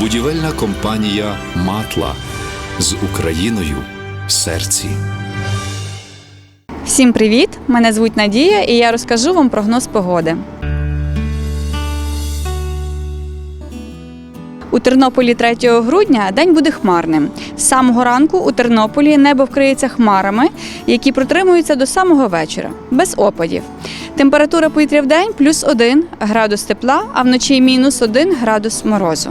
Будівельна компанія Матла з Україною в серці. Всім привіт! Мене звуть Надія, і я розкажу вам прогноз погоди. У Тернополі 3 грудня день буде хмарним. З самого ранку у Тернополі небо вкриється хмарами, які протримуються до самого вечора, без опадів. Температура повітря в день плюс 1 градус тепла, а вночі мінус 1 градус морозу.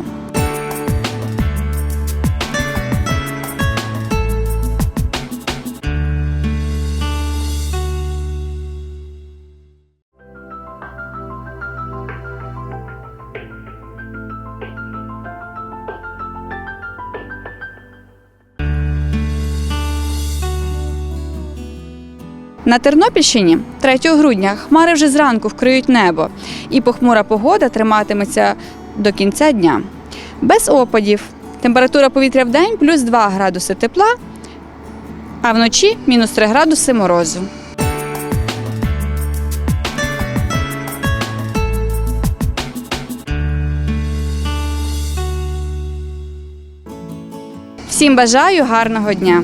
На Тернопільщині 3 грудня хмари вже зранку вкриють небо, і похмура погода триматиметься до кінця дня. Без опадів. Температура повітря в день плюс 2 градуси тепла, а вночі мінус 3 градуси морозу. Всім бажаю гарного дня!